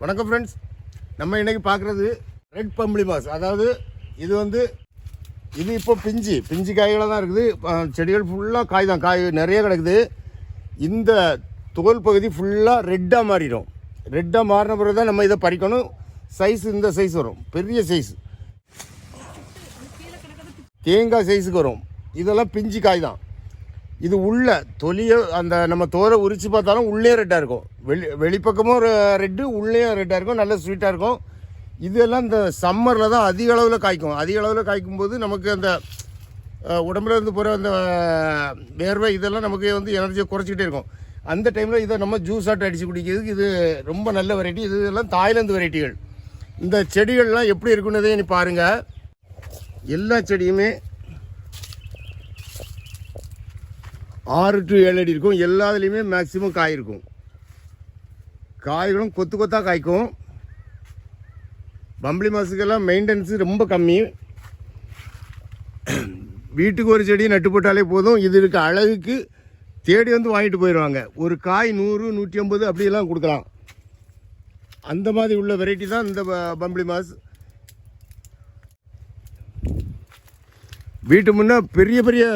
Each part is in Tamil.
வணக்கம் ஃப்ரெண்ட்ஸ் நம்ம இன்னைக்கு பார்க்குறது ரெட் பம்பளி மாஸ். அதாவது இது வந்து இது இப்போ பிஞ்சு. பிஞ்சு காய்களாக தான் இருக்குது செடிகள் ஃபுல்லாக காய் தான் காய் நிறைய கிடக்குது. இந்த தோல் பகுதி ஃபுல்லாக ரெட்டாக மாறிடும். ரெட்டாக மாறின பிறகு தான் நம்ம இதை பறிக்கணும். சைஸ் இந்த சைஸ் வரும். பெரிய சைஸ் தேங்காய் சைஸுக்கு வரும். இதெல்லாம் பிஞ்சு காய் தான் இது உள்ள தொலிய அந்த நம்ம தோரை உரிச்சு பார்த்தாலும் உள்ளே ரெட்டாக இருக்கும். வெளி வெளிப்பக்கமும் ரெட்டு உள்ளேயும் ரெட்டாக இருக்கும். நல்ல ஸ்வீட்டாக இருக்கும். இதெல்லாம் இந்த சம்மரில் தான் அதிக அளவில் காய்க்கும். அதிக அளவில் காய்க்கும் போது நமக்கு அந்த உடம்புல இருந்து போகிற அந்த வேர்வை இதெல்லாம் நமக்கு வந்து எனர்ஜியை குறைச்சிக்கிட்டே இருக்கும். அந்த டைமில் இதை நம்ம ஜூஸ் ஆட்டு அடித்து குடிக்கிறதுக்கு இது ரொம்ப நல்ல வெரைட்டி இது எல்லாம் தாய்லாந்து வெரைட்டிகள் இந்த செடிகள்லாம் எப்படி இருக்குன்னதே நீ பாருங்கள் எல்லா செடியுமே ஆறு டு ஏழு அடி இருக்கும். எல்லாத்துலேயுமே மேக்ஸிமம் காய் இருக்கும். காய்களும் கொத்து கொத்தாக காய்க்கும். பம்பளி மாசுக்கெல்லாம் மெயின்டெனன்ஸு ரொம்ப கம்மி. வீட்டுக்கு ஒரு செடியை நட்டு போட்டாலே போதும். இது இருக்க அழகுக்கு தேடி வந்து வாங்கிட்டு போயிடுவாங்க. ஒரு காய் நூறு நூற்றி ஐம்பது அப்படியெல்லாம் கொடுக்கலாம். அந்த மாதிரி உள்ள வெரைட்டி தான் இந்த ப- பம்பளி மாஸ் வீட்டு முன்னே பெரிய பெரிய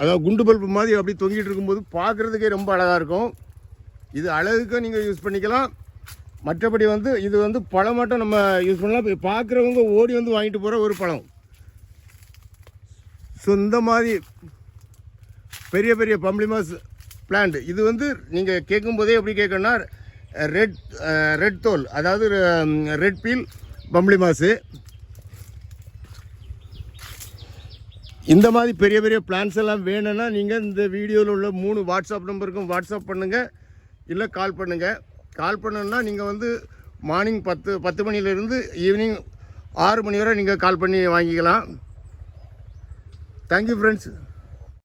அதாவது குண்டு பல்பு மாதிரி அப்படி தொங்கிட்டு இருக்கும்போது பார்க்குறதுக்கே ரொம்ப அழகாக இருக்கும். இது அழகுக்கும் நீங்கள் யூஸ் பண்ணிக்கலாம். மற்றபடி வந்து இது வந்து பழம் மட்டும் நம்ம யூஸ் பண்ணலாம். இப்போ பார்க்குறவங்க ஓடி வந்து வாங்கிட்டு போகிற ஒரு பழம். ஸோ இந்த மாதிரி பெரிய பெரிய பம்ப்ளிமாஸ் பிளான்ட் இது வந்து நீங்கள் கேட்கும்போதே எப்படி கேட்கணும்னா ரெட் ரெட் தோல் அதாவது ரெட் பீல் பம்ப்ளிமாஸு இந்த மாதிரி பெரிய பெரிய பிளான்ஸ் எல்லாம் வேணும்னா நீங்கள் இந்த வீடியோவில் உள்ள மூணு வாட்ஸ்அப் நம்பருக்கும் வாட்ஸ்அப் பண்ணுங்கள் இல்லை கால் பண்ணுங்கள் கால் பண்ணணுன்னா நீங்கள் வந்து மார்னிங் பத்து பத்து மணிலேருந்து ஈவினிங் ஆறு மணி வரை நீங்கள் கால் பண்ணி வாங்கிக்கலாம். Thank you friends